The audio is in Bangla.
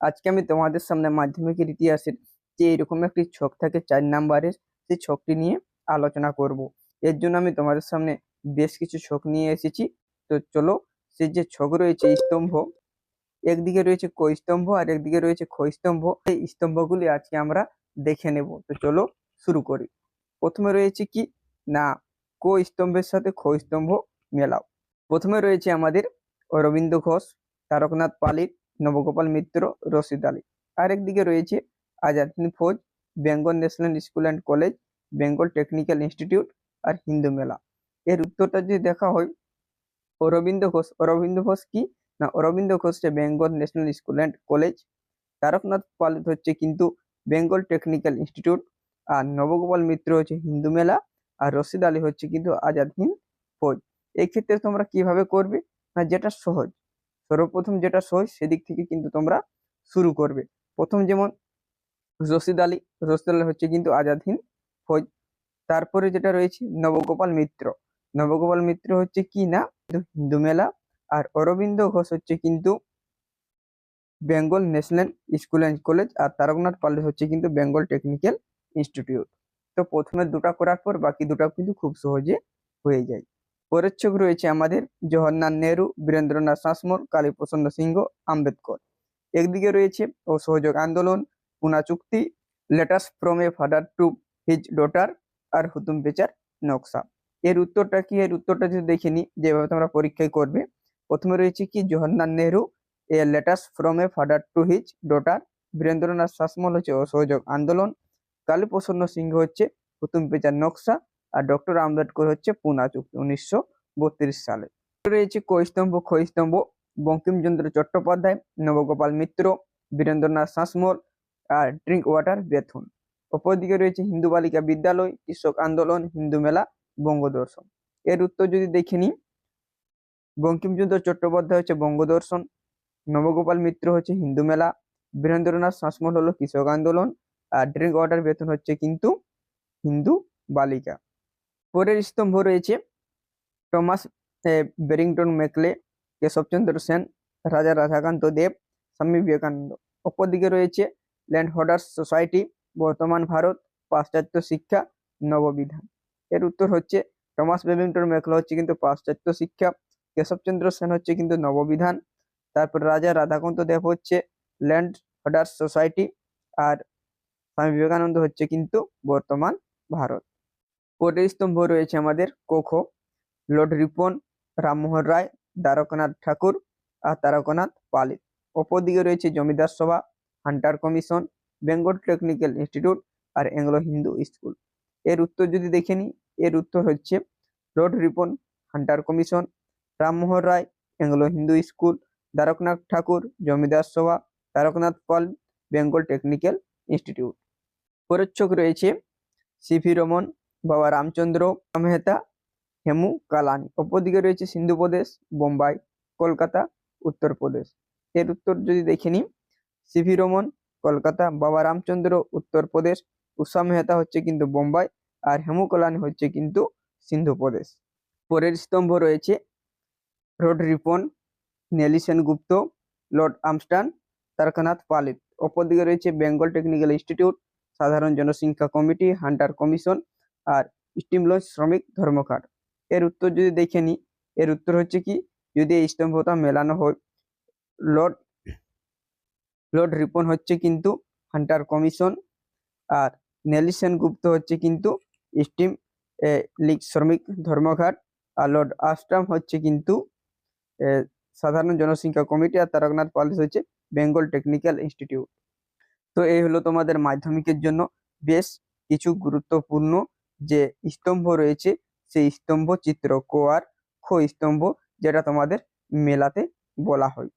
আজকে আমি তোমাদের সামনে মাধ্যমিকের ইতিহাসের যে এরকম একটি ছক থাকে চার নাম্বারের, সেই ছকটি নিয়ে আলোচনা করব। এর জন্য আমি তোমাদের সামনে বেশ কিছু ছক নিয়ে এসেছি। তো চলো, সে যে ছক রয়েছে স্তম্ভ, একদিকে রয়েছে ক স্তম্ভ আর একদিকে রয়েছে খ স্তম্ভ। এই স্তম্ভগুলি আজকে আমরা দেখে নেব। তো চলো, শুরু করি। প্রথমে রয়েছে কি? না ক স্তম্ভের সাথে খ স্তম্ভ মেলাও। প্রথমে রয়েছে আমাদের অরবিন্দ ঘোষ, তারকনাথ পালিত নবগোপাল মিত্র, রশিদ আলী। আরেকদিকে রয়েছে Azad Hind Fauj, Bengal National School and College, Bengal Technical Institute আর হিন্দু মেলা। এর উত্তরটা যদি দেখা হয়, অরবিন্দ ঘোষ অরবিন্দ ঘোষ কি? না, অরবিন্দ ঘোষ হচ্ছে Bengal National School and College. Taraknath Palit হচ্ছে কিন্তু বেঙ্গল টেকনিক্যাল ইনস্টিটিউট। আর নবগোপাল মিত্র হচ্ছে হিন্দু মেলা। আর রশিদ আলী হচ্ছে কিন্তু আজাদ হিন্দ ফৌজ। এই ক্ষেত্রে তোমরা কীভাবে করবে? না, যেটা সহজ। সর্বপ্রথম যেটা সহজ সেদিক থেকে কিন্তু তোমরা শুরু করবে। প্রথম যেমন রশিদ আলী রশিদ আলী হচ্ছে কিন্তু আজাদ হিন্দ ফৌজ। তারপরে যেটা রয়েছে, নবগোপাল মিত্র। নবগোপাল মিত্র হচ্ছে কি না? হিন্দু মেলা। আর অরবিন্দ ঘোষ হচ্ছে কিন্তু Bengal National School and College. আর তারকনাথ পাল হচ্ছে কিন্তু বেঙ্গল টেকনিক্যাল ইনস্টিটিউট। তো প্রথমে দুটা করার পর বাকি দুটা কিন্তু খুব সহজে হয়ে যায়। পরের ছক রয়েছে আমাদের জওহরলাল নেহরু, বীরেন্দ্রনাথ শাসমল কালীপ্রসন্ন সিংহ, আম্বেদকর। একদিকে রয়েছে অসহযোগ আন্দোলন পুনা চুক্তি letters from a father to his daughter আর হুতুম পেচার নকশা। এর উত্তরটা কি? এর উত্তরটা যদি দেখে নি যেভাবে তোমরা পরীক্ষায় করবে, প্রথমে রয়েছে কি? Jawaharlal Nehru, a letters from a father to his daughter Birendranath Sasmal হচ্ছে অসহযোগ আন্দোলন, কালীপ্রসন্ন সিংহ হচ্ছে হুতুম পেচার নকশা আর ডক্টর আম্বেদকর হচ্ছে পুনা চুক্তি উনিশশো বত্রিশ সালে। রয়েছে কৈস্তম্ভ খৈস্তম্ভ বঙ্কিমচন্দ্র চট্টোপাধ্যায়, নবগোপাল মিত্র, বীরেন্দ্রনাথ শাসমল আর ড্রিঙ্ক ওয়াটার বেথুন। অপরদিকে রয়েছে হিন্দু বালিকা বিদ্যালয়, কৃষক আন্দোলন, হিন্দু মেলা, বঙ্গদর্শন। এর উত্তর যদি দেখে নিই, বঙ্কিমচন্দ্র চট্টোপাধ্যায় হচ্ছে বঙ্গদর্শন, নবগোপাল মিত্র হচ্ছে হিন্দু মেলা, বীরেন্দ্রনাথ শাসমল হলো কৃষক আন্দোলন, আর ড্রিঙ্ক ওয়াটার বেতন হচ্ছে কিন্তু হিন্দু বালিকা। পরের স্তম্ভ রয়েছে। Thomas Babington Macaulay, Keshabchandra Sen, Raja Radhakanta Deb, Swami Vivekananda. অপরদিকে রয়েছে ল্যান্ড হোল্ডার্স সোসাইটি, বর্তমান ভারত, পাশ্চাত্য শিক্ষা, নববিধান। এর উত্তর হচ্ছে, টমাস বেবিংটন মেকলে হচ্ছে কিন্তু পাশ্চাত্য শিক্ষা, কেশবচন্দ্র সেন হচ্ছে কিন্তু নববিধান। তারপর রাজা রাধাকান্ত দেব হচ্ছে ল্যান্ড হোল্ডার্স সোসাইটি, আর স্বামী বিবেকানন্দ হচ্ছে কিন্তু বর্তমান ভারত। পরের স্তম্ভ রয়েছে আমাদের, কোখো, লর্ড রিপন, রামমোহন রায়, দ্বারকনাথ ঠাকুর আর তারকনাথ পালিত। অপরদিকে রয়েছে Zamindar Sabha, Hunter Commission, Bengal Technical Institute আর এংলো হিন্দু স্কুল। এর উত্তর যদি দেখে নিই, এর উত্তর হচ্ছে Lord Ripon, Hunter Commission, Rammohan Roy Anglo Hindu School, Dwarkanath Tagore, Zamindar Sabha, Taraknath Pal, Bengal Technical Institute. চোখ রয়েছে সিভি রমন বাবা রামচন্দ্র মেহতা, হেমু কালানি। অপরদিকে রয়েছে সিন্ধু প্রদেশ, বোম্বাই, কলকাতা উত্তরপ্রদেশ এর উত্তর যদি দেখে নিই সিভি রমন, কলকাতা, বাবা রামচন্দ্র উত্তরপ্রদেশ উষা মেহতা হচ্ছে কিন্তু বোম্বাই আর হেমু কলানি হচ্ছে কিন্তু সিন্ধু প্রদেশ। পরের স্তম্ভ রয়েছে Lord Ripon, Nellie Sengupta, Lord Amherst Taraknath Palit. অপরদিকে রয়েছে বেঙ্গল টেকনিক্যাল ইনস্টিটিউট, সাধারণ জনসংখ্যা কমিটি, হান্টার কমিশন আর স্টিম লঞ্চ শ্রমিক ধর্মঘাট। এর উত্তর যদি দেখে নিই এর উত্তর হচ্ছে কি, যদি এই স্তম্ভতা মেলানো হয়, লর্ড লর্ড রিপন হচ্ছে কিন্তু হান্টার কমিশন, আর নেলিসেন গুপ্ত হচ্ছে কিন্তু স্টিম লিগ শ্রমিক ধর্মঘাট, আর লর্ড আস্টাম হচ্ছে কিন্তু সাধারণ জনসংখ্যা কমিটি, আর তারকনাথ পালিস হচ্ছে বেঙ্গল টেকনিক্যাল ইনস্টিটিউট। তো এই হলো তোমাদের মাধ্যমিকের জন্য বেশ কিছু গুরুত্বপূর্ণ যে স্তম্ভ রয়েছে সেই স্তম্ভ চিত্র কোয়ার খ স্তম্ভ যেটা তোমাদের মেলাতে বলা হয়।